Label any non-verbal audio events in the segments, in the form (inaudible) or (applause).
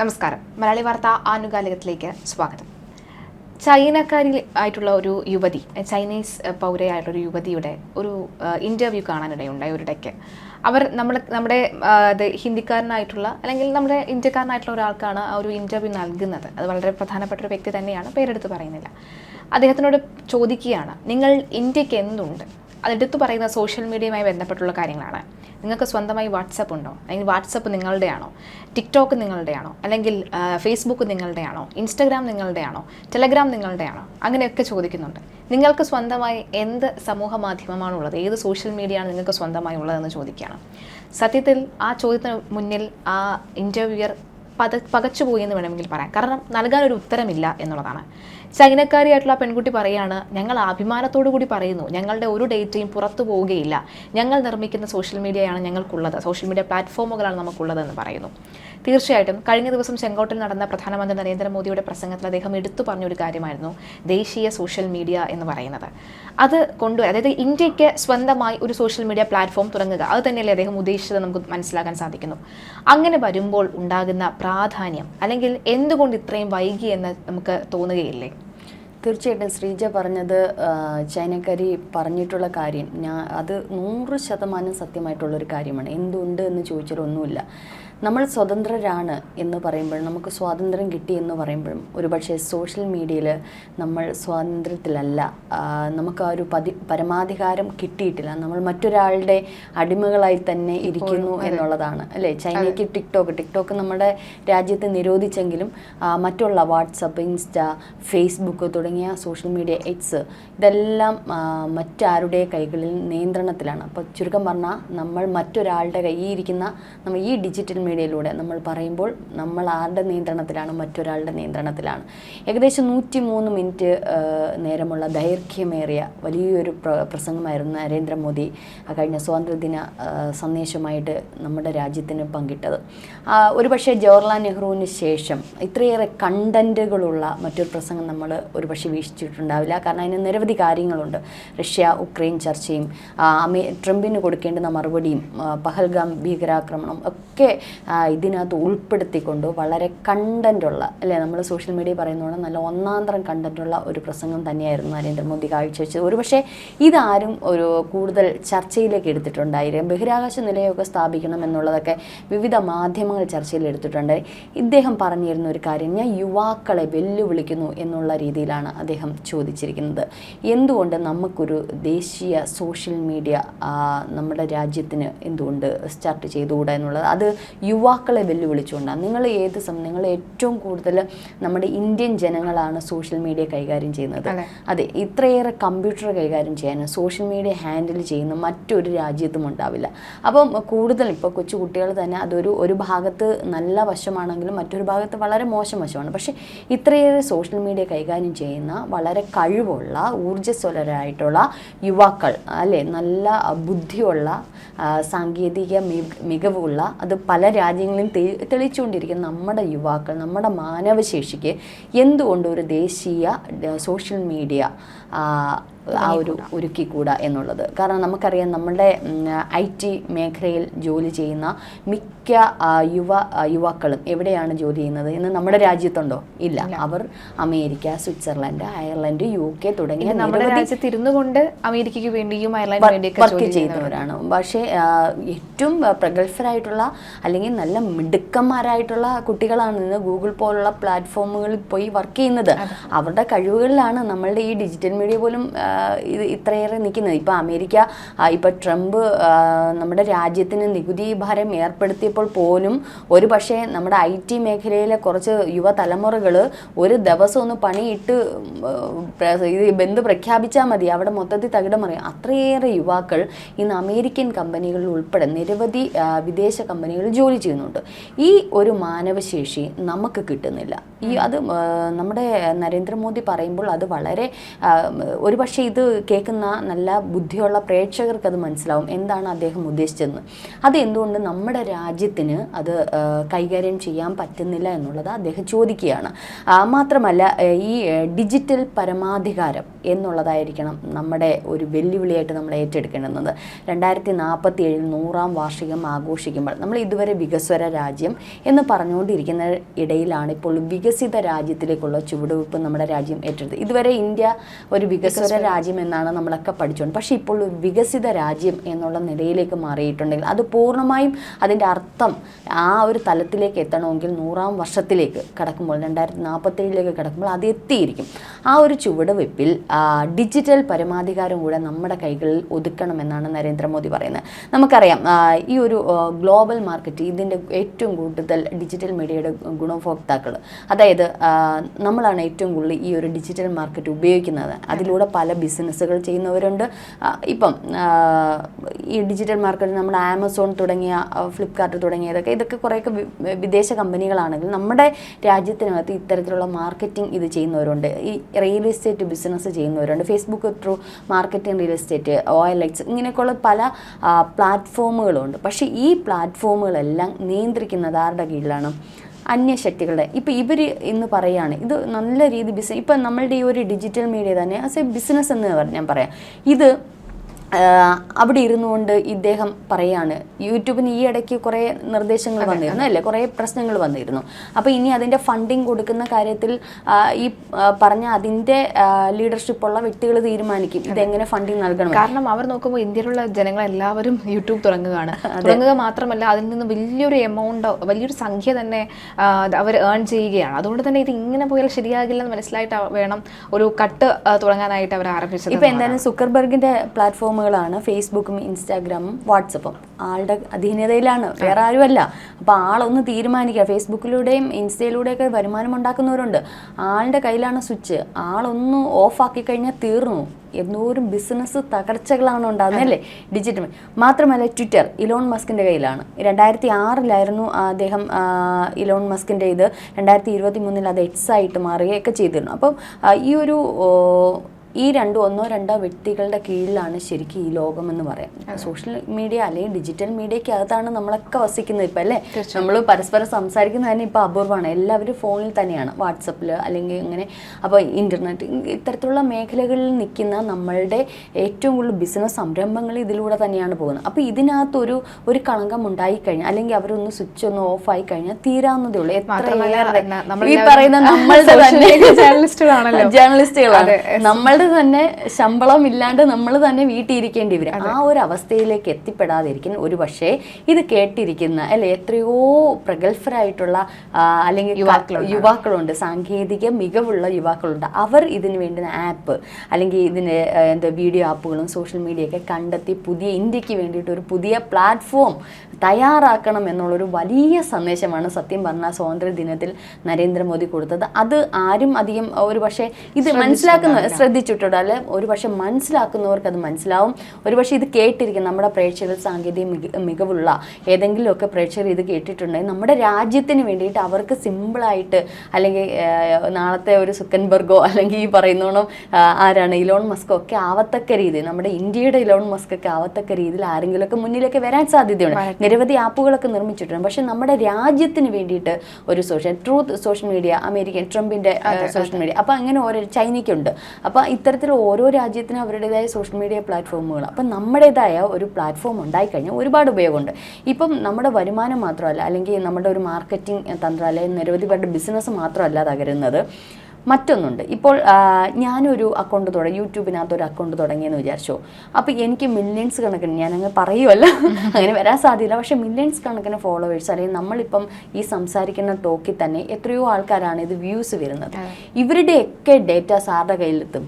നമസ്കാരം. മലയാളി വാർത്ത ആനുകാലികത്തിലേക്ക് സ്വാഗതം. ചൈനക്കാരി ആയിട്ടുള്ള ഒരു യുവതി ചൈനീസ് പൗരയായിട്ടുള്ള ഒരു യുവതിയുടെ ഒരു ഇന്റർവ്യൂ കാണാനിടയുണ്ടായി ഒരിടയ്ക്ക്. അവർ നമ്മുടെ അത് ഹിന്ദിക്കാരനായിട്ടുള്ള അല്ലെങ്കിൽ നമ്മുടെ ഇന്ത്യക്കാരനായിട്ടുള്ള ഒരാൾക്കാണ് ആ ഒരു ഇന്റർവ്യൂ നൽകുന്നത്. അത് വളരെ പ്രധാനപ്പെട്ട ഒരു വ്യക്തി തന്നെയാണ് പേരെടുത്ത് പറയുന്നില്ല. അദ്ദേഹത്തിനോട് ചോദിക്കുകയാണ് നിങ്ങൾ ഇന്ത്യയ്ക്ക് എന്തുണ്ട്? അതെടുത്ത് പറയുന്ന സോഷ്യൽ മീഡിയയുമായി ബന്ധപ്പെട്ടുള്ള കാര്യങ്ങളാണ്. നിങ്ങൾക്ക് സ്വന്തമായി വാട്സപ്പ് ഉണ്ടോ? അല്ലെങ്കിൽ വാട്സപ്പ് നിങ്ങളുടെയാണോ? ടിക്ടോക്ക് നിങ്ങളുടെയാണോ? അല്ലെങ്കിൽ ഫേസ്ബുക്ക് നിങ്ങളുടെയാണോ? ഇൻസ്റ്റഗ്രാം നിങ്ങളുടെയാണോ? ടെലഗ്രാം നിങ്ങളുടെയാണോ? അങ്ങനെയൊക്കെ ചോദിക്കുന്നുണ്ട്. നിങ്ങൾക്ക് സ്വന്തമായി എന്ത് സമൂഹ മാധ്യമമാണുള്ളത് ഏത് സോഷ്യൽ മീഡിയയാണ് നിങ്ങൾക്ക് സ്വന്തമായി ഉള്ളതെന്ന് ചോദിക്കുകയാണ്. സത്യത്തിൽ ആ ചോദ്യത്തിന് മുന്നിൽ ആ ഇന്റർവ്യൂയർ പത പകച്ചുപോയി എന്ന് വേണമെങ്കിൽ പറയാം. കാരണം നൽകാനൊരു ഉത്തരമില്ല എന്നുള്ളതാണ്. ചൈനക്കാരിയായിട്ടുള്ള പെൺകുട്ടി പറയാണ് ഞങ്ങൾ അഭിമാനത്തോടു കൂടി പറയുന്നു ഞങ്ങളുടെ ഒരു ഡേറ്റയും പുറത്തു പോവുകയില്ല. ഞങ്ങൾ നിർമ്മിക്കുന്ന സോഷ്യൽ മീഡിയയാണ് ഞങ്ങൾക്കുള്ളത്. സോഷ്യൽ മീഡിയ പ്ലാറ്റ്ഫോമുകളാണ് നമുക്കുള്ളതെന്ന് പറയുന്നു. തീർച്ചയായിട്ടും കഴിഞ്ഞ ദിവസം ചെങ്കോട്ടിൽ നടന്ന പ്രധാനമന്ത്രി നരേന്ദ്രമോദിയുടെ പ്രസംഗത്തിൽ അദ്ദേഹം എടുത്തു പറഞ്ഞൊരു കാര്യമായിരുന്നു ദേശീയ സോഷ്യൽ മീഡിയ എന്ന് പറയുന്നത്. അത് കൊണ്ടുവരാൻ അതായത് ഇന്ത്യയ്ക്ക് സ്വന്തമായി ഒരു സോഷ്യൽ മീഡിയ പ്ലാറ്റ്ഫോം തുടങ്ങുക അത് തന്നെയല്ലേ അദ്ദേഹം ഉദ്ദേശിച്ചത് നമുക്ക് മനസ്സിലാക്കാൻ സാധിക്കുന്നു. അങ്ങനെ വരുമ്പോൾ ഉണ്ടാകുന്ന പ്രാധാന്യം അല്ലെങ്കിൽ എന്തുകൊണ്ട് ഇത്രയും വൈകി എന്ന് നമുക്ക് തോന്നുകയില്ലേ? തീർച്ചയായിട്ടും ശ്രീജ പറഞ്ഞത് ചൈനക്കാരി പറഞ്ഞിട്ടുള്ള കാര്യം. ഞാൻ അത് നൂറ് ശതമാനം സത്യമായിട്ടുള്ളൊരു കാര്യമാണ്. എന്തുണ്ട് എന്ന് ചോദിച്ചാൽ ഒന്നുമില്ല നമ്മൾ സ്വതന്ത്രരാണ് എന്ന് പറയുമ്പോഴും നമുക്ക് സ്വാതന്ത്ര്യം കിട്ടി എന്ന് പറയുമ്പോഴും ഒരുപക്ഷെ സോഷ്യൽ മീഡിയയിൽ നമ്മൾ സ്വാതന്ത്ര്യത്തിലല്ല. നമുക്ക് ആ ഒരു പതി പരമാധികാരം കിട്ടിയിട്ടില്ല. നമ്മൾ മറ്റൊരാളുടെ അടിമകളായി തന്നെ ഇരിക്കുന്നു എന്നുള്ളതാണ്. അല്ലേ? ചൈനയ്ക്ക് ടിക്ടോക്ക് ടിക്ടോക്ക് നമ്മുടെ രാജ്യത്ത് നിരോധിച്ചെങ്കിലും മറ്റുള്ള വാട്സപ്പ് ഇൻസ്റ്റ ഫേസ്ബുക്ക് തുടങ്ങിയ സോഷ്യൽ മീഡിയ എക്സ് ഇതെല്ലാം മറ്റാരുടെ കൈകളിൽ നിയന്ത്രണത്തിലാണ്. അപ്പോൾ ചുരുക്കം പറഞ്ഞാൽ നമ്മൾ മറ്റൊരാളുടെ കൈ ഈ ഇരിക്കുന്ന നമ്മൾ ഈ ഡിജിറ്റൽ മീഡിയയിലൂടെ നമ്മൾ പറയുമ്പോൾ നമ്മൾ ആരുടെ നിയന്ത്രണത്തിലാണ് മറ്റൊരാളുടെ നിയന്ത്രണത്തിലാണ്. ഏകദേശം നൂറ്റി മൂന്ന് മിനിറ്റ് നേരമുള്ള ദൈർഘ്യമേറിയ വലിയൊരു പ്ര പ്രസംഗമായിരുന്നു നരേന്ദ്രമോദി കഴിഞ്ഞ സ്വാതന്ത്ര്യദിന സന്ദേശമായിട്ട് നമ്മുടെ രാജ്യത്തിന് പങ്കിട്ടത്. ഒരുപക്ഷെ ജവഹർലാൽ നെഹ്റുവിന് ശേഷം ഇത്രയേറെ കണ്ടന്റുകളുള്ള മറ്റൊരു പ്രസംഗം നമ്മൾ ഒരുപക്ഷെ വീക്ഷിച്ചിട്ടുണ്ടാവില്ല. കാരണം അതിന് നിരവധി കാര്യങ്ങളുണ്ട്. റഷ്യ ഉക്രൈൻ ചർച്ചയും ട്രംപിന് കൊടുക്കേണ്ടുന്ന മറുപടിയും പഹൽഗാം ഭീകരാക്രമണം ഒക്കെ ഇതിനകത്ത് ഉൾപ്പെടുത്തിക്കൊണ്ട് വളരെ കണ്ടന്റുള്ള അല്ലേ നമ്മൾ സോഷ്യൽ മീഡിയ പറയുന്നതുകൊണ്ട് നല്ല ഒന്നാന്തരം കണ്ടന്റുള്ള ഒരു പ്രസംഗം തന്നെയായിരുന്നു നരേന്ദ്രമോദി കാഴ്ചവെച്ചത്. ഒരുപക്ഷെ ഇതാരും ഒരു കൂടുതൽ ചർച്ചയിലേക്ക് എടുത്തിട്ടുണ്ടായിരിക്കും ബഹിരാകാശ നിലയമൊക്കെ സ്ഥാപിക്കണം എന്നുള്ളതൊക്കെ വിവിധ മാധ്യമങ്ങൾ ചർച്ചയിൽ എടുത്തിട്ടുണ്ട്. ഇദ്ദേഹം പറഞ്ഞിരുന്ന ഒരു കാര്യം ഞാൻ യുവാക്കളെ വെല്ലുവിളിക്കുന്നു എന്നുള്ള രീതിയിലാണ് അദ്ദേഹം ചോദിച്ചിരിക്കുന്നത്. എന്തുകൊണ്ട് നമുക്കൊരു ദേശീയ സോഷ്യൽ മീഡിയ നമ്മുടെ രാജ്യത്തിന് എന്തുകൊണ്ട് സ്റ്റാർട്ട് ചെയ്തുകൂടാ എന്നുള്ളത്? അത് യുവാക്കളെ വെല്ലുവിളിച്ചുകൊണ്ടാണ് നിങ്ങൾ ഏത് സമയം നിങ്ങൾ ഏറ്റവും കൂടുതൽ നമ്മുടെ ഇന്ത്യൻ ജനങ്ങളാണ് സോഷ്യൽ മീഡിയ കൈകാര്യം ചെയ്യുന്നത്. അതെ. ഇത്രയേറെ കമ്പ്യൂട്ടർ കൈകാര്യം ചെയ്യാനും സോഷ്യൽ മീഡിയ ഹാൻഡിൽ ചെയ്യുന്ന മറ്റൊരു രാജ്യത്തും ഉണ്ടാവില്ല. അപ്പം കൂടുതൽ ഇപ്പോൾ കൊച്ചു കുട്ടികൾ തന്നെ അതൊരു ഒരു ഭാഗത്ത് നല്ല വശമാണെങ്കിലും മറ്റൊരു ഭാഗത്ത് വളരെ മോശം വശമാണ്. പക്ഷേ ഇത്രയേറെ സോഷ്യൽ മീഡിയ കൈകാര്യം ചെയ്യുന്ന വളരെ കഴിവുള്ള ഊർജസ്വലരായിട്ടുള്ള യുവാക്കൾ അല്ലേ? നല്ല ബുദ്ധിയുള്ള സാങ്കേതിക മികവുള്ള അത് പല രാജ്യങ്ങളിലും തെളിയിച്ചുകൊണ്ടിരിക്കുന്ന നമ്മുടെ യുവാക്കൾ നമ്മുടെ മാനവശേഷിക്ക് എന്തുകൊണ്ട് ഒരു ദേശീയ സോഷ്യൽ മീഡിയ ആ, ഒരു ഒരുക്കിക്കൂടാ എന്നുള്ളത്. കാരണം നമുക്കറിയാം നമ്മുടെ ഐ ടി മേഖലയിൽ ജോലി ചെയ്യുന്ന മിക്ക യുവ യുവാക്കളും എവിടെയാണ് ജോലി ചെയ്യുന്നത് എന്ന് നമ്മുടെ രാജ്യത്തുണ്ടോ? ഇല്ല. അവർ America Switzerland Ireland U K തുടങ്ങിയ നമ്മുടെ രാജ്യത്ത് ഇരുന്നു കൊണ്ട് അമേരിക്കയ്ക്ക് വേണ്ടിയും അയർലൻഡ് വർക്ക് ചെയ്യുന്നവരാണ്. പക്ഷേ ഏറ്റവും പ്രഗത്ഭരായിട്ടുള്ള അല്ലെങ്കിൽ നല്ല മിടുക്കന്മാരായിട്ടുള്ള കുട്ടികളാണ് ഇന്ന് ഗൂഗിൾ പോലുള്ള പ്ലാറ്റ്ഫോമുകളിൽ പോയി വർക്ക് ചെയ്യുന്നത്. അവരുടെ കഴിവുകളിലാണ് നമ്മളുടെ ഈ ഡിജിറ്റൽ മീഡിയ പോലും ഇത് ഇത്രയേറെ നിൽക്കുന്നത്. ഇപ്പോൾ അമേരിക്ക ഇപ്പോൾ ട്രംപ് നമ്മുടെ രാജ്യത്തിന് നികുതി ഭാരം ഏർപ്പെടുത്തിയപ്പോൾ പോലും ഒരു പക്ഷേ നമ്മുടെ ഐ ടി മേഖലയിലെ കുറച്ച് യുവതലമുറകൾ ഒരു ദിവസം ഒന്ന് പണിയിട്ട് ഇത് ബന്ധു പ്രഖ്യാപിച്ചാൽ മതി. അവിടെ മൊത്തത്തിൽ തകിടം മറിയും. അത്രയേറെ യുവാക്കൾ ഇന്ന് അമേരിക്കൻ കമ്പനികളിൽ ഉൾപ്പെടെ നിരവധി വിദേശ കമ്പനികളിൽ ജോലി ചെയ്യുന്നുണ്ട്. ഈ ഒരു മാനവശേഷി നമുക്ക് കിട്ടുന്നില്ല. ഈ അത് നമ്മുടെ നരേന്ദ്രമോദി പറയുമ്പോൾ അത് വളരെ ഒരുപക്ഷെ ഇത് കേൾക്കുന്ന നല്ല ബുദ്ധിയുള്ള പ്രേക്ഷകർക്ക് അത് മനസ്സിലാവും എന്താണ് അദ്ദേഹം ഉദ്ദേശിച്ചതെന്ന്. അത് എന്തുകൊണ്ട് നമ്മുടെ രാജ്യത്തിന് അത് കൈകാര്യം ചെയ്യാൻ പറ്റുന്നില്ല എന്നുള്ളത് അദ്ദേഹം ചോദിക്കുകയാണ്. മാത്രമല്ല ഈ ഡിജിറ്റൽ പരമാധികാരം എന്നുള്ളതായിരിക്കണം നമ്മുടെ ഒരു വെല്ലുവിളിയായിട്ട് നമ്മൾ ഏറ്റെടുക്കേണ്ടുന്നത്. രണ്ടായിരത്തി നാൽപ്പത്തി ഏഴിൽ നൂറാം വാർഷികം ആഘോഷിക്കുമ്പോൾ നമ്മൾ ഇതുവരെ വികസ്വര രാജ്യം എന്ന് പറഞ്ഞുകൊണ്ടിരിക്കുന്ന ഇടയിലാണ് ഇപ്പോൾ വികസിത രാജ്യത്തിലേക്കുള്ള ചുവടുവെപ്പ് നമ്മുടെ രാജ്യം ഏറ്റെടുത്തത്. ഇതുവരെ ഇന്ത്യ ഒരു വികസ്വര രാജ്യം എന്നാണ് നമ്മളൊക്കെ പഠിച്ചുകൊണ്ട് പക്ഷേ ഇപ്പോൾ വികസിത രാജ്യം എന്നുള്ള നിലയിലേക്ക് മാറിയിട്ടുണ്ടെങ്കിൽ അത് പൂർണമായും അതിന്റെ അർത്ഥം ആ ഒരു തലത്തിലേക്ക് എത്തണമെങ്കിൽ നൂറാം വർഷത്തിലേക്ക് കടക്കുമ്പോൾ രണ്ടായിരത്തി നാൽപ്പത്തേഴിലേക്ക് കടക്കുമ്പോൾ അത് എത്തിയിരിക്കും. ആ ഒരു ചുവടുവെപ്പിൽ ആ, ഡിജിറ്റൽ പരമാധികാരം കൂടെ നമ്മുടെ കൈകളിൽ ഒതുക്കണമെന്നാണ് നരേന്ദ്രമോദി പറയുന്നത്. നമുക്കറിയാം ഈ ഒരു ഗ്ലോബൽ മാർക്കറ്റ് ഇതിന്റെ ഏറ്റവും കൂടുതൽ ഡിജിറ്റൽ മീഡിയയുടെ ഗുണഭോക്താക്കൾ. അതായത് നമ്മളാണ് ഏറ്റവും കൂടുതൽ ഈ ഒരു ഡിജിറ്റൽ മാർക്കറ്റ് ഉപയോഗിക്കുന്നത്. അതിലൂടെ പല ബിസിനസ്സുകൾ ചെയ്യുന്നവരുണ്ട്. ഇപ്പം ഈ ഡിജിറ്റൽ മാർക്കറ്റ് നമ്മുടെ ആമസോൺ തുടങ്ങിയ ഫ്ലിപ്കാർട്ട് തുടങ്ങിയതൊക്കെ ഇതൊക്കെ കുറേയൊക്കെ വിദേശ കമ്പനികളാണെങ്കിൽ നമ്മുടെ രാജ്യത്തിനകത്ത് ഇത്തരത്തിലുള്ള മാർക്കറ്റിംഗ് ഇത് ചെയ്യുന്നവരുണ്ട്. ഈ റിയൽ എസ്റ്റേറ്റ് ബിസിനസ് ചെയ്യുന്നവരുണ്ട്. Facebook through marketing real estate OLX ഇങ്ങനെയൊക്കെയുള്ള പല പ്ലാറ്റ്ഫോമുകളുണ്ട് പക്ഷേ ഈ പ്ലാറ്റ്ഫോമുകളെല്ലാം നിയന്ത്രിക്കുന്നത് ആരുടെ കീഴിലാണ്? അന്യശക്തികളുടെ. ഇപ്പം ഇവർ ഇന്ന് പറയുകയാണ് ഇത് നല്ല രീതി ബിസിനസ് ഇപ്പം നമ്മളുടെ ഈ ഒരു ഡിജിറ്റൽ മീഡിയ തന്നെ ആസ് എ ബിസിനസ് എന്ന് പറഞ്ഞാൽ ഞാൻ പറയാം. ഇത് അവിടെ ഇരുന്നുകൊണ്ട് ഇദ്ദേഹം പറയാണ്. യൂട്യൂബിന് ഈ ഇടയ്ക്ക് കുറേ നിർദ്ദേശങ്ങൾ വന്നിരുന്നു അല്ലേ? കുറേ പ്രശ്നങ്ങൾ വന്നിരുന്നു. അപ്പോൾ ഇനി അതിന്റെ ഫണ്ടിങ് കൊടുക്കുന്ന കാര്യത്തിൽ ഈ പറഞ്ഞ അതിന്റെ ലീഡർഷിപ്പ് ഉള്ള വ്യക്തികൾ തീരുമാനിക്കും. ഇതെങ്ങനെ ഫണ്ടിങ് നൽകണം? കാരണം അവർ നോക്കുമ്പോൾ ഇന്ത്യയിലുള്ള ജനങ്ങൾ എല്ലാവരും യൂട്യൂബ് തുടങ്ങുകയാണ്. തുടങ്ങുക മാത്രമല്ല അതിൽ നിന്ന് വലിയൊരു എമൗണ്ട് വലിയൊരു സംഖ്യ തന്നെ അവർ ഏൺ ചെയ്യുകയാണ്. അതുകൊണ്ട് തന്നെ ഇത് ഇങ്ങനെ പോയാൽ ശരിയാകില്ലെന്ന് മനസ്സിലായിട്ട് അവ- വേണം ഒരു കട്ട് തുടങ്ങാനായിട്ട് അവർ ആരംഭിച്ചത് ഇപ്പൊ എന്തായാലും സുക്കർബർഗിന്റെ പ്ലാറ്റ്ഫോമുകളാണ് ഫേസ്ബുക്കും ഇൻസ്റ്റാഗ്രാമും വാട്സപ്പും. ആളുടെ അധീനതയിലാണ് വേറെ ആരുമല്ല. അപ്പോൾ ആളൊന്ന് തീരുമാനിക്കുക. ഫേസ്ബുക്കിലൂടെയും ഇൻസ്റ്റയിലൂടെയൊക്കെ വരുമാനം ഉണ്ടാക്കുന്നവരുണ്ട്. ആളുടെ കയ്യിലാണ് സ്വിച്ച്. ആളൊന്ന് ഓഫാക്കി കഴിഞ്ഞാൽ തീർന്നു. എന്തോരം ബിസിനസ് തകർച്ചകളാണ് ഉണ്ടാകുന്നത് അല്ലേ? ഡിജിറ്റൽ മാത്രമല്ല ട്വിറ്റർ ഇലോൺ മസ്കിന്റെ കയ്യിലാണ്. രണ്ടായിരത്തി ആറിലായിരുന്നു അദ്ദേഹം ഇലോൺ മസ്കിന്റെ ഇത്. രണ്ടായിരത്തി ഇരുപത്തി മൂന്നിൽ അത് എക്സ് ആയിട്ട് മാറുകയൊക്കെ ചെയ്തിരുന്നു. അപ്പം ഈ ഒരു ഈ രണ്ടോ ഒന്നോ രണ്ടോ വ്യക്തികളുടെ കീഴിലാണ് ശരിക്കും ഈ ലോകം എന്ന് പറയാം സോഷ്യൽ മീഡിയ അല്ലെങ്കിൽ ഡിജിറ്റൽ മീഡിയക്കകത്താണ് നമ്മളൊക്കെ വസിക്കുന്നത് ഇപ്പം അല്ലേ? നമ്മൾ പരസ്പരം സംസാരിക്കുന്നത് തന്നെ ഇപ്പോൾ അപൂർവമാണ്. എല്ലാവരും ഫോണിൽ തന്നെയാണ്. വാട്സപ്പിൽ അല്ലെങ്കിൽ ഇങ്ങനെ അപ്പോൾ ഇന്റർനെറ്റ് ഇത്തരത്തിലുള്ള മേഖലകളിൽ നിൽക്കുന്ന നമ്മളുടെ ഏറ്റവും കൂടുതൽ ബിസിനസ് സംരംഭങ്ങൾ ഇതിലൂടെ തന്നെയാണ് പോകുന്നത്. അപ്പോൾ ഇതിനകത്തൊരു ഒരു കളങ്കം ഉണ്ടായിക്കഴിഞ്ഞാൽ അല്ലെങ്കിൽ അവരൊന്ന് സ്വിച്ച് ഒന്ന് ഓഫ് ആയി കഴിഞ്ഞാൽ തീരാവുന്നതേ ഉള്ളൂ. എത്ര ഈ പറയുന്ന നമ്മളുടെ (laughs) തന്നെ. ജേർണലിസ്റ്റുകളാണ് (laughs) നമ്മളുടെ തന്നെ ശമ്പളം ഇല്ലാണ്ട് നമ്മൾ തന്നെ വീട്ടിൽ ഇരിക്കേണ്ടി വരും ആ ഒരു അവസ്ഥയിലേക്ക് എത്തിപ്പെടാതിരിക്കാൻ ഒരു പക്ഷേ ഇത് കേട്ടിരിക്കുന്ന അല്ലെ എത്രയോ പ്രഗത്ഭരായിട്ടുള്ള അല്ലെങ്കിൽ. യുവാക്കളുണ്ട്. സാങ്കേതിക മികവുള്ള യുവാക്കളുണ്ട്. അവർ ഇതിന് വേണ്ടുന്ന ആപ്പ് അല്ലെങ്കിൽ ഇതിന് എന്താ വീഡിയോ ആപ്പുകളും സോഷ്യൽ മീഡിയ ഒക്കെ കണ്ടെത്തി പുതിയ ഇന്ത്യയ്ക്ക് വേണ്ടിയിട്ട് ഒരു പുതിയ പ്ലാറ്റ്ഫോം തയ്യാറാക്കണം എന്നുള്ളൊരു വലിയ സന്ദേശമാണ് സത്യം പറഞ്ഞ സ്വാതന്ത്ര്യ ദിനത്തിൽ നരേന്ദ്രമോദി കൊടുത്തത്. അത് ആരും അധികം ഒരു പക്ഷേ ഇത് മനസ്സിലാക്കുന്ന ശ്രദ്ധിച്ചിട്ടുണ്ട്. അല്ലെ? ഒരു പക്ഷേ മനസ്സിലാക്കുന്നവർക്ക് അത് മനസ്സിലാവും. ഒരു പക്ഷേ ഇത് കേട്ടിരിക്കും. നമ്മുടെ പ്രേക്ഷകർ സാങ്കേതിക മിക- മികവുള്ള ഏതെങ്കിലുമൊക്കെ പ്രേക്ഷകർ ഇത് കേട്ടിട്ടുണ്ടെങ്കിൽ നമ്മുടെ രാജ്യത്തിന് വേണ്ടിയിട്ട് അവർക്ക് സിമ്പിളായിട്ട് അല്ലെങ്കിൽ നാളത്തെ ഒരു സുക്കൻബർഗോ അല്ലെങ്കിൽ ഈ പറയുന്നോണം ആരാണ്? ഇലോൺ മസ്കോ ഒക്കെ ആവത്തക്ക രീതി നമ്മുടെ ഇന്ത്യയുടെ ഇലോൺ മസ്ക് ഒക്കെ ആവത്തക്ക രീതിയിൽ ആരെങ്കിലുമൊക്കെ മുന്നിലേക്ക് വരാൻ സാധ്യതയുണ്ട്. നിരവധി ആപ്പുകളൊക്കെ നിർമ്മിച്ചിട്ടുണ്ട്. പക്ഷെ നമ്മുടെ രാജ്യത്തിന് വേണ്ടിയിട്ട് ഒരു social truth social media American ട്രംപിന്റെ സോഷ്യൽ മീഡിയ. അപ്പൊ അങ്ങനെ ഓരോ ചൈനയ്ക്കുണ്ട്. അപ്പൊ ഇത്തരത്തിൽ ഓരോ രാജ്യത്തിനും അവരുടേതായ സോഷ്യൽ മീഡിയ പ്ലാറ്റ്ഫോമുകൾ. അപ്പം നമ്മുടേതായ ഒരു പ്ലാറ്റ്ഫോം ഉണ്ടായിക്കഴിഞ്ഞാൽ ഒരുപാട് ഉപയോഗമുണ്ട്. ഇപ്പം നമ്മുടെ വരുമാനം മാത്രമല്ല അല്ലെങ്കിൽ നമ്മുടെ ഒരു മാർക്കറ്റിംഗ് തന്ത്രം അല്ലെങ്കിൽ നിരവധി പേരുടെ ബിസിനസ് മാത്രമല്ല തകരുന്നത്. മറ്റൊന്നുണ്ട്. ഇപ്പോൾ ഞാനൊരു അക്കൗണ്ട് തുടങ്ങി യൂട്യൂബിനകത്ത് ഒരു അക്കൗണ്ട് തുടങ്ങിയെന്ന് വിചാരിച്ചോ. അപ്പോൾ എനിക്ക് മില്യൺസ് കണക്കിന് ഞാനങ്ങ് പറയുമല്ല (laughs) അങ്ങനെ വരാൻ സാധ്യത പക്ഷേ മില്യൺസ് കണക്കിന് ഫോളോവേഴ്സ് അല്ലെങ്കിൽ നമ്മളിപ്പം ഈ സംസാരിക്കുന്ന ടോക്കിൽ തന്നെ എത്രയോ ആൾക്കാരാണ് ഇത് വ്യൂസ് വരുന്നത്. ഇവരുടെയൊക്കെ ഡേറ്റ ആരുടെ കയ്യിലെത്തും.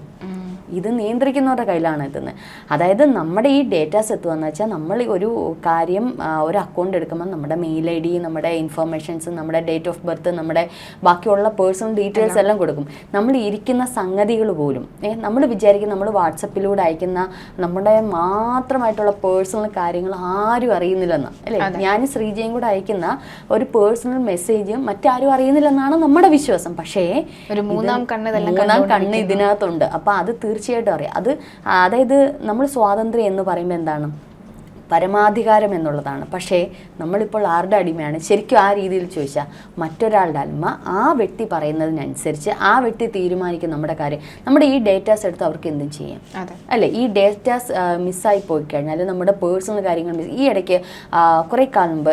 ഇത് നിയന്ത്രിക്കുന്നവരുടെ കയ്യിലാണ് എത്തുന്നത്. അതായത് നമ്മുടെ ഈ ഡേറ്റാസ് എത്തുകയെന്ന് വെച്ചാൽ നമ്മൾ ഒരു കാര്യം ഒരു അക്കൗണ്ട് എടുക്കുമ്പോൾ നമ്മുടെ മെയിൽ ഐ ഡി നമ്മുടെ ഇൻഫർമേഷൻസ് നമ്മുടെ ഡേറ്റ് ഓഫ് ബർത്ത് നമ്മുടെ ബാക്കിയുള്ള പേഴ്സണൽ ഡീറ്റെയിൽസ് എല്ലാം കൊടുക്കും. നമ്മൾ ഇരിക്കുന്ന സംഗതികൾ പോലും നമ്മൾ വിചാരിക്കും നമ്മൾ വാട്സപ്പിലൂടെ അയക്കുന്ന നമ്മുടെ മാത്രമായിട്ടുള്ള പേഴ്സണൽ കാര്യങ്ങൾ ആരും അറിയുന്നില്ലെന്ന് അല്ലേ? ഞാൻ ശ്രീജയും കൂടെ അയക്കുന്ന ഒരു പേഴ്സണൽ മെസ്സേജ് മറ്റാരും അറിയുന്നില്ലെന്നാണ് നമ്മുടെ വിശ്വാസം. പക്ഷേ ഒരു മൂന്നാം കണ്ണ് മൂന്നാം കണ്ണ് ഇതിനകത്തുണ്ട്. അപ്പൊ അത് തീർച്ചയായിട്ടും അറിയാം. അത് അതായത് നമ്മൾ സ്വാതന്ത്ര്യം എന്ന് പറയുമ്പോൾ എന്താണ്? പരമാധികാരം എന്നുള്ളതാണ്. പക്ഷേ നമ്മളിപ്പോൾ ആരുടെ അടിമയാണ്? ശരിക്കും ആ രീതിയിൽ ചോദിച്ചാൽ മറ്റൊരാളുടെ അടിമ ആ വ്യക്തി പറയുന്നതിനനുസരിച്ച് ആ വ്യക്തി തീരുമാനിക്കും നമ്മുടെ കാര്യം. നമ്മുടെ ഈ ഡേറ്റാസ് എടുത്ത് അവർക്ക് എന്തും ചെയ്യാം. അല്ലെ? ഈ ഡേറ്റാസ് മിസ്സായി പോയി കഴിഞ്ഞാൽ നമ്മുടെ പേഴ്സണൽ കാര്യങ്ങൾ മിസ് ഈ ഇടയ്ക്ക് കുറേ കാലം മുമ്പ്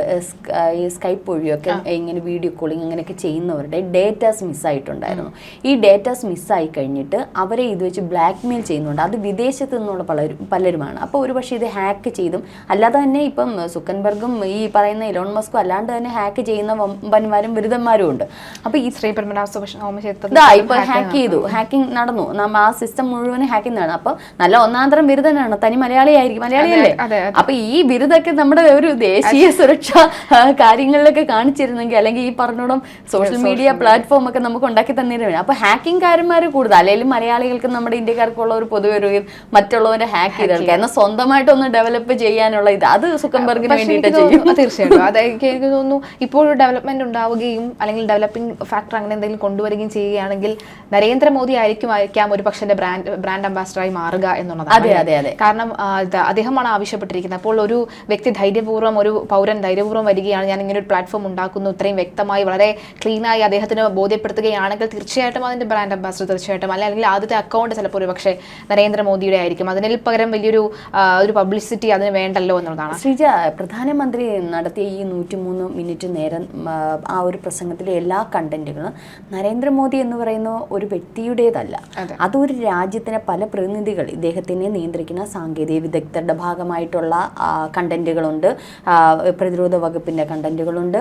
ഈ സ്കൈപ്പ് വഴിയൊക്കെ ഇങ്ങനെ വീഡിയോ കോളിങ് അങ്ങനെയൊക്കെ ചെയ്യുന്നവരുടെ ഡേറ്റാസ് മിസ്സായിട്ടുണ്ടായിരുന്നു. ഈ ഡേറ്റാസ് മിസ്സായി കഴിഞ്ഞിട്ട് അവരെ ഇത് വെച്ച് ബ്ലാക്ക് മെയിൽ ചെയ്യുന്നുണ്ട്. അത് വിദേശത്ത് നിന്നുള്ള പലരും പലരുമാണ്. അപ്പോൾ ഒരു പക്ഷേ ഇത് ഹാക്ക് ചെയ്തും അല്ലാതെ തന്നെ ഇപ്പം സുക്കൻബർഗും ഈ പറയുന്ന ഇലോൺ മസ്കും അല്ലാണ്ട് തന്നെ ഹാക്ക് ചെയ്യുന്ന വമ്പന്മാരും ബിരുദന്മാരും ഉണ്ട്. അപ്പോൾ ഈ ശ്രീ ഇതാ ഇപ്പൊ ഹാക്ക് ചെയ്തു. ഹാക്കിംഗ് നടന്നു. ആ സിസ്റ്റം മുഴുവൻ ഹാക്കിംഗ് നടന്നു അപ്പൊ നല്ല ഒന്നാന്തരം ബിരുദനാണ്. തനി മലയാളിയായിരിക്കും. മലയാളിയല്ലേ? അതെ, അതെ. അപ്പൊ ഈ ബിരുദൊക്കെ നമ്മുടെ ഒരു ദേശീയ സുരക്ഷ കാര്യങ്ങളിലൊക്കെ കാണിച്ചിരുന്നെങ്കിൽ അല്ലെങ്കിൽ ഈ പറഞ്ഞോടും സോഷ്യൽ മീഡിയ പ്ലാറ്റ്ഫോം ഒക്കെ നമുക്ക് ഉണ്ടാക്കി തന്നിരുന്നു. അപ്പൊ ഹാക്കിംഗ് കൂടുതൽ. അല്ലെങ്കിൽ മലയാളികൾക്ക് നമ്മുടെ ഇന്ത്യക്കാർക്കുള്ള ഒരു പൊതുവെ ഒരു മറ്റുള്ളവരെ ഹാക്ക് ചെയ്തെടുക്കുക എന്നാൽ സ്വന്തമായിട്ടൊന്ന് ഡെവലപ്പ് ചെയ്യാനുള്ള ഇത്. അത് സുക്കംബർഗിന് വേണ്ടിയിട്ട് ചെയ്യും. തീർച്ചയായിട്ടും. അത് എനിക്ക് തോന്നുന്നു ഇപ്പോൾ ഒരു ഡെവലപ്മെന്റ് ഉണ്ടാവുകയും അല്ലെങ്കിൽ ഡെവലപ്പിംഗ് ഫാക്ടർ അങ്ങനെ എന്തെങ്കിലും കൊണ്ടുവരികയും ചെയ്യുകയാണെങ്കിൽ നരേന്ദ്രമോദി ആയിരിക്കും ആയിരിക്കാം ഒരു പക്ഷേ ബ്രാൻഡ് ബ്രാൻഡ് അംബാസഡറായി മാറുക എന്നുള്ളതാണ്. അതെ, അതെ, അതെ. കാരണം അദ്ദേഹമാണ് ആവശ്യപ്പെട്ടിരിക്കുന്നത്. അപ്പോൾ ഒരു വ്യക്തി ധൈര്യപൂർവം ഒരു പൗരൻ ധൈര്യപൂർവം വരികയാണ്. ഞാൻ ഇങ്ങനെ ഒരു പ്ലാറ്റ്ഫോം ഉണ്ടാക്കുന്നു. ഇത്രയും വ്യക്തമായി വളരെ ക്ലീനായി അദ്ദേഹത്തിന് ബോധ്യപ്പെടുത്തുകയാണെങ്കിൽ തീർച്ചയായിട്ടും അതിന്റെ ബ്രാൻഡ് അംബാസഡർ തീർച്ചയായിട്ടും. അല്ല അല്ലെങ്കിൽ ആദ്യത്തെ അക്കൗണ്ട് ചിലപ്പോൾ ഒരു പക്ഷേ നരേന്ദ്രമോദിയുടെ ആയിരിക്കും. അതിനിൽ പകരം വലിയൊരു ഒരു പബ്ലിസിറ്റി അതിന് വേണ്ടല്ലോ എന്നുള്ളതാണ്. ശ്രീജ പ്രധാനമന്ത്രി നടത്തിയ ഈ നൂറ്റിമൂന്ന് മിനിറ്റ് നേരം ആ, ഒരു പ്രസംഗത്തിലെ എല്ലാ കണ്ടന്റുകളും നരേന്ദ്രമോദി എന്ന് പറയുന്ന ഒരു വ്യക്തിയുടേതല്ല. അതെ. അതൊരു രാജ്യത്തിനെ പല പ്രതിനിധികൾ ഇദ്ദേഹത്തിനെ നിയന്ത്രിക്കുന്ന സാങ്കേതിക വിദഗ്ധരുടെ ഭാഗമായിട്ടുള്ള കണ്ടന്റുകളുണ്ട്. പ്രതിരോധ വകുപ്പിന്റെ കണ്ടന്റുകളുണ്ട്.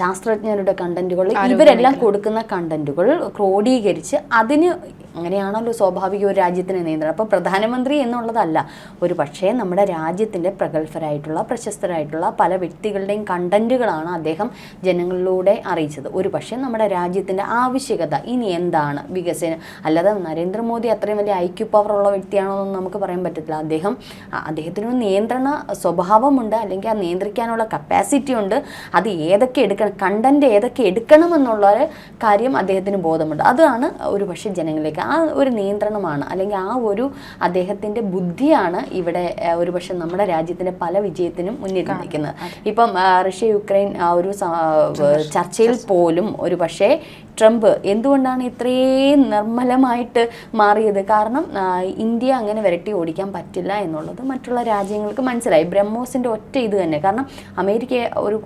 ശാസ്ത്രജ്ഞരുടെ കണ്ടന്റുകൾ ഇവരെല്ലാം കൊടുക്കുന്ന കണ്ടന്റുകൾ ക്രോഡീകരിച്ച് അതിന് അങ്ങനെയാണല്ലോ സ്വാഭാവിക ഒരു രാജ്യത്തിന് നിയന്ത്രണം. അപ്പോൾ പ്രധാനമന്ത്രി എന്നുള്ളതല്ല. ഒരു പക്ഷേ നമ്മുടെ രാജ്യത്തിന്റെ പ്രഗത്ഭരായിട്ടുള്ള പ്രശസ്തരായിട്ടുള്ള പല വ്യക്തികളുടെയും കണ്ടന്റുകളാണ് അദ്ദേഹം ജനങ്ങളിലൂടെ അറിയിച്ചത്. ഒരു പക്ഷേ നമ്മുടെ രാജ്യത്തിന്റെ ആവശ്യകത ഇനി എന്താണ്? വികസനം അല്ലാതെ നരേന്ദ്രമോദി അത്രയും വലിയ ഐക്യു പവറുള്ള വ്യക്തിയാണോ എന്ന് നമുക്ക് പറയാൻ പറ്റത്തില്ല. അദ്ദേഹം അ- അദ്ദേഹത്തിന് ഒരു നിയന്ത്രണ സ്വഭാവമുണ്ട്. അല്ലെങ്കിൽ ആ നിയന്ത്രിക്കാനുള്ള കപ്പാസിറ്റി ഉണ്ട്. അത് ഏതൊക്കെ എടുക്കണം കണ്ടന്റ് ഏതൊക്കെ എടുക്കണമെന്നുള്ള ഒരു കാര്യം അദ്ദേഹത്തിന് ബോധമുണ്ട്. അതാണ് ഒരു പക്ഷേ ജനങ്ങളിലേക്ക് ആ ഒരു നിയന്ത്രണമാണ്. അല്ലെങ്കിൽ ആ ഒരു അദ്ദേഹത്തിന്റെ ബുദ്ധിയാണ് ഇവിടെ ഒരു പക്ഷേ നമ്മുടെ രാജ്യത്തിന്റെ പല വിജയത്തിനും മുന്നിൽ നിൽക്കുന്നത് ഇപ്പം റഷ്യ യുക്രൈൻ ആ ഒരു ചർച്ചയിൽ പോലും ഒരു പക്ഷേ ട്രംപ്. എന്തുകൊണ്ടാണ് ഇത്രയും നിർമ്മലമായിട്ട് മാറിയത്? കാരണം ഇന്ത്യ അങ്ങനെ വിരട്ടി ഓടിക്കാൻ പറ്റില്ല എന്നുള്ളത് മറ്റുള്ള രാജ്യങ്ങൾക്ക് മനസ്സിലായി. ബ്രഹ്മോസിന്റെ ഒറ്റ ഇത് തന്നെ. കാരണം അമേരിക്ക ഒരു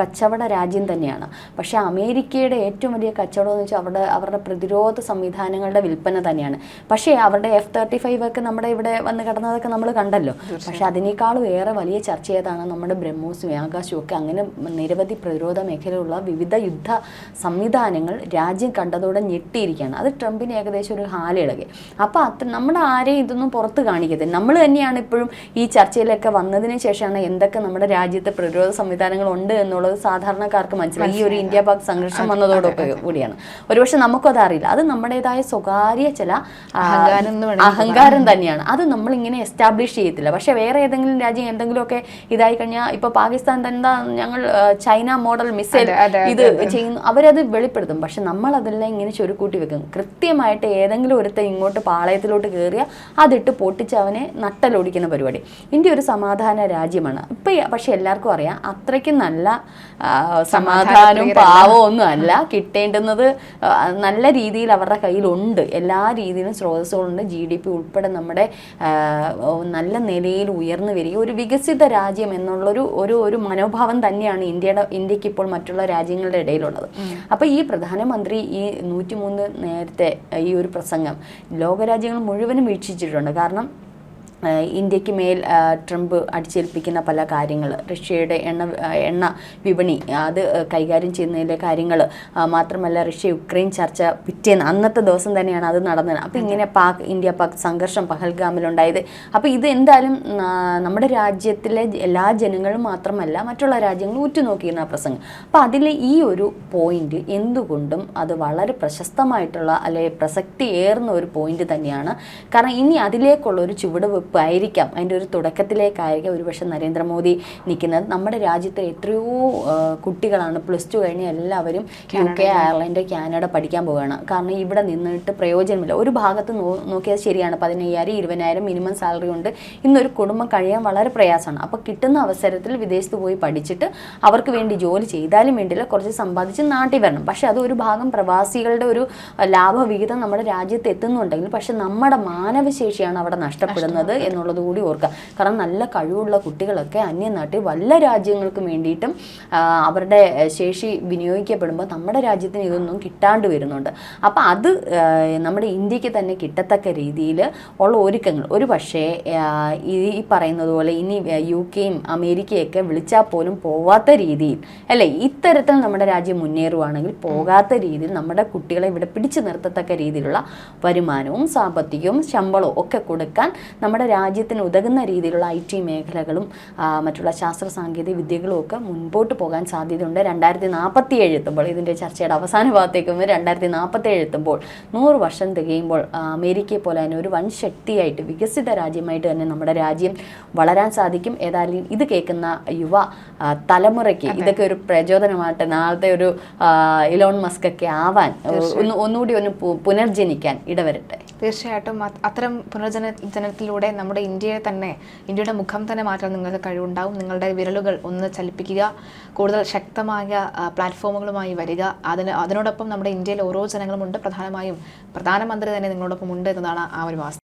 കച്ചവട രാജ്യം തന്നെയാണ്. പക്ഷേ അമേരിക്കയുടെ ഏറ്റവും വലിയ കച്ചവടം എന്ന് വെച്ചാൽ അവിടെ അവരുടെ പ്രതിരോധ സംവിധാനങ്ങളുടെ വിൽപ്പന തന്നെയാണ്. പക്ഷേ അവരുടെ എഫ് തേർട്ടി ഫൈവ് ഒക്കെ നമ്മുടെ ഇവിടെ വന്ന് കിടന്നതൊക്കെ നമ്മൾ കണ്ടല്ലോ. പക്ഷേ അതിനേക്കാളും ഏറെ വലിയ ചർച്ച ചെയ്താണ് നമ്മുടെ ബ്രഹ്മോസും ആകാശവും ഒക്കെ അങ്ങനെ നിരവധി പ്രതിരോധ മേഖലയിലുള്ള വിവിധ യുദ്ധ സംവിധാനങ്ങൾ രാജ്യം കണ്ടതോടെ ഞെട്ടിയിരിക്കുകയാണ്. അത് ട്രംപിന് ഏകദേശം ഒരു ഹാലിളകി. അപ്പോൾ അത്ര നമ്മുടെ ആരെയും ഇതൊന്നും പുറത്ത് കാണിക്കരുത് നമ്മൾ തന്നെയാണ് ഇപ്പോഴും ഈ ചർച്ചയിലൊക്കെ വന്നതിന് ശേഷമാണ് എന്തൊക്കെ നമ്മുടെ രാജ്യത്തെ പ്രതിരോധ സംവിധാനങ്ങൾ ഉണ്ട് എന്നുള്ളത് സാധാരണക്കാർക്ക് മനസ്സിലായി. ഈ ഒരു ഇന്ത്യ പാക് സംഘർഷം വന്നതോടൊക്കെ കൂടിയാണ്. ഒരുപക്ഷെ നമുക്കും അറിയില്ല. അത് നമ്മുടേതായ സ്വകാര്യ ചില അഹങ്കാരം അഹങ്കാരം തന്നെയാണ്. അത് നമ്മൾ ഇങ്ങനെ എസ്റ്റാബ്ലിഷ് ചെയ്യത്തില്ല. പക്ഷെ വേറെ ഏതെങ്കിലും രാജ്യം എന്തെങ്കിലുമൊക്കെ ഇതായി കഴിഞ്ഞാൽ ഇപ്പൊ പാകിസ്ഥാൻ തന്നെ ഞങ്ങൾ ചൈന മോഡൽ മിസൈൽ ഇത് ചെയ്യുന്നു. അവരത് വെളിപ്പെടുത്തും. പക്ഷെ നമ്മൾ അതെല്ലാം ഇങ്ങനെ ചുരുക്കൂട്ടി വെക്കും. കൃത്യമായിട്ട് ഏതെങ്കിലും ഒരുത്തൻ ഇങ്ങോട്ട് പാളയത്തിലോട്ട് കയറിയ അതിട്ട് പൊട്ടിച്ച് അവനെ നട്ടലൊടിക്കുന്ന പരിപാടി. ഇന്ത്യ ഒരു സമാധാന രാജ്യമാണ്. ഇപ്പൊ പക്ഷെ എല്ലാവർക്കും അറിയാം അത്രയ്ക്ക് നല്ല സമാധാനവും പാവവും ഒന്നും അല്ല കിട്ടേണ്ടുന്നത് നല്ല രീതിയിൽ അവരുടെ കയ്യിലുണ്ട്. എല്ലാ രീതിയിലും സ്രോതസ്സുകളുണ്ട്. ജി ഡി പി ഉൾപ്പെടെ നമ്മുടെ നല്ല നിലയിൽ ഉയർന്നു വരിക ഒരു വികസിത രാജ്യം എന്നുള്ളൊരു ഒരു ഒരു മനോഭാവം തന്നെയാണ് ഇന്ത്യയുടെ ഇന്ത്യയ്ക്ക് ഇപ്പോൾ മറ്റുള്ള രാജ്യങ്ങളുടെ ഇടയിലുള്ളത്. അപ്പോൾ ഈ പ്രധാനമന്ത്രി ഈ നൂറ്റിമൂന്ന് നേരത്തെ ഈ ഒരു പ്രസംഗം. ലോകരാജ്യങ്ങൾ മുഴുവനും വീക്ഷിച്ചിട്ടുണ്ട്. കാരണം ഇന്ത്യയ്ക്ക് മേൽ ട്രംപ് അടിച്ചേൽപ്പിക്കുന്ന പല കാര്യങ്ങൾ റഷ്യയുടെ എണ്ണ എണ്ണ വിപണി അത് കൈകാര്യം ചെയ്യുന്നതിലെ കാര്യങ്ങൾ മാത്രമല്ല റഷ്യ യുക്രൈൻ ചർച്ച പിറ്റേന്ന് അന്നത്തെ ദിവസം തന്നെയാണ് അത് നടന്നത്. അപ്പോൾ ഇങ്ങനെ പാക് ഇന്ത്യ പാക് സംഘർഷം പഹൽഗാമിലുണ്ടായത്. അപ്പോൾ ഇത് എന്തായാലും നമ്മുടെ രാജ്യത്തിലെ എല്ലാ ജനങ്ങളും മാത്രമല്ല മറ്റുള്ള രാജ്യങ്ങളും ഉറ്റുനോക്കിയിരുന്ന ആ പ്രസംഗം. അപ്പോൾ അതിലെ ഈ ഒരു പോയിന്റ് എന്തുകൊണ്ടും അത് വളരെ പ്രശസ്തമായിട്ടുള്ള അല്ലെ പ്രസക്തി ഏറുന്ന ഒരു പോയിന്റ് തന്നെയാണ്. കാരണം ഇനി അതിലേക്കുള്ള ഒരു ചുവടുവെപ്പ് ചുവടുവയ്പ്പായിരിക്കാം അതിന്റെ ഒരു തുടക്കത്തിലേക്കായിരിക്കാം ഒരുപക്ഷെ നരേന്ദ്രമോദി നിൽക്കുന്നത്. നമ്മുടെ രാജ്യത്തെ എത്രയോ കുട്ടികളാണ്. പ്ലസ് ടു കഴിഞ്ഞ് എല്ലാവരും യു കെ അയർലൻഡ് കാനഡ പഠിക്കാൻ പോവുകയാണ്. കാരണം ഇവിടെ നിന്നിട്ട് പ്രയോജനമില്ല. ഒരു ഭാഗത്ത് നോക്കിയാൽ ശരിയാണ്. പതിനയ്യായിരം ഇരുപതിനായിരം മിനിമം സാലറി ഉണ്ട്. ഇന്നൊരു കുടുംബം കഴിയാൻ വളരെ പ്രയാസമാണ്. അപ്പോൾ കിട്ടുന്ന അവസരത്തിൽ വിദേശത്ത് പോയി പഠിച്ചിട്ട് അവർക്ക് വേണ്ടി ജോലി ചെയ്താലും വേണ്ടിയില്ല. കുറച്ച് സമ്പാദിച്ച് നാട്ടിൽ വരണം. പക്ഷേ അത് ഒരു ഭാഗം പ്രവാസികളുടെ ഒരു ലാഭവിഹിതം നമ്മുടെ രാജ്യത്ത് എത്തുന്നുണ്ടെങ്കിൽ പക്ഷെ നമ്മുടെ മാനവശേഷിയാണ് അവിടെ നഷ്ടപ്പെടുന്നത്. എന്നുള്ളത് കൂടി ഓർക്കുക. കാരണം നല്ല കഴിവുള്ള കുട്ടികളൊക്കെ അന്യനാട്ടിൽ വല്ല രാജ്യങ്ങൾക്കും വേണ്ടിയിട്ടും അവരുടെ ശേഷി വിനിയോഗിക്കപ്പെടുമ്പോൾ നമ്മുടെ രാജ്യത്തിന് ഇതൊന്നും കിട്ടാണ്ട് വരുന്നുണ്ട്. അപ്പോൾ അത് നമ്മുടെ ഇന്ത്യയ്ക്ക് തന്നെ കിട്ടത്തക്ക രീതിയിൽ ഉള്ള ഒരുക്കങ്ങൾ. ഒരു പക്ഷേ ഈ പറയുന്നത് പോലെ ഇനി യു കെയും അമേരിക്കയൊക്കെ വിളിച്ചാൽ പോലും പോവാത്ത രീതിയിൽ അല്ലേ? ഇത്തരത്തിൽ നമ്മുടെ രാജ്യം മുന്നേറുവാണെങ്കിൽ പോകാത്ത രീതിയിൽ നമ്മുടെ കുട്ടികളെ ഇവിടെ പിടിച്ചു നിർത്തത്തക്ക രീതിയിലുള്ള വരുമാനവും സാമ്പത്തികവും ശമ്പളവും ഒക്കെ കൊടുക്കാൻ നമ്മുടെ രാജ്യത്തിന് ഉതകുന്ന രീതിയിലുള്ള ഐ ടി മേഖലകളും മറ്റുള്ള ശാസ്ത്ര സാങ്കേതിക വിദ്യകളും ഒക്കെ മുൻപോട്ട് പോകാൻ സാധ്യതയുണ്ട്. രണ്ടായിരത്തി നാൽപ്പത്തി ഏഴ് എത്തുമ്പോൾ ഇതിന്റെ ചർച്ചയുടെ അവസാന ഭാഗത്തേക്ക് വന്ന് രണ്ടായിരത്തി നാൽപ്പത്തി ഏഴ് എത്തുമ്പോൾ നൂറ് വർഷം തികയുമ്പോൾ അമേരിക്കയെ പോലെ തന്നെ ഒരു വൻ ശക്തിയായിട്ട് വികസിത രാജ്യമായിട്ട് തന്നെ നമ്മുടെ രാജ്യം വളരാൻ സാധിക്കും. ഏതായാലും ഇത് കേൾക്കുന്ന യുവ തലമുറയ്ക്ക് ഇതൊക്കെ ഒരു പ്രചോദനമായിട്ട് നാളത്തെ ഒരു ഇലോൺ മസ്ക് ഒക്കെ ആവാൻ ഒന്ന് ഒന്നുകൂടി ഒന്ന് പുനർജനിക്കാൻ ഇടവരട്ടെ. തീർച്ചയായിട്ടും. അത് അത്തരം പുനർജന ജനത്തിലൂടെ നമ്മുടെ ഇന്ത്യയെ തന്നെ ഇന്ത്യയുടെ മുഖം തന്നെ മാറ്റാൻ നിങ്ങൾക്ക് കഴിവുണ്ടാവും. നിങ്ങളുടെ വിരലുകൾ ഒന്ന് ചലിപ്പിക്കുക കൂടുതൽ ശക്തമായ പ്ലാറ്റ്ഫോമുകളുമായി വരിക. അതിന് അതിനോടൊപ്പം നമ്മുടെ ഇന്ത്യയിൽ ഓരോ ജനങ്ങളുമുണ്ട് പ്രധാനമായും പ്രധാനമന്ത്രി തന്നെ നിങ്ങളോടൊപ്പം ഉണ്ട് എന്നതാണ് ആ ഒരു വാസ്തവം.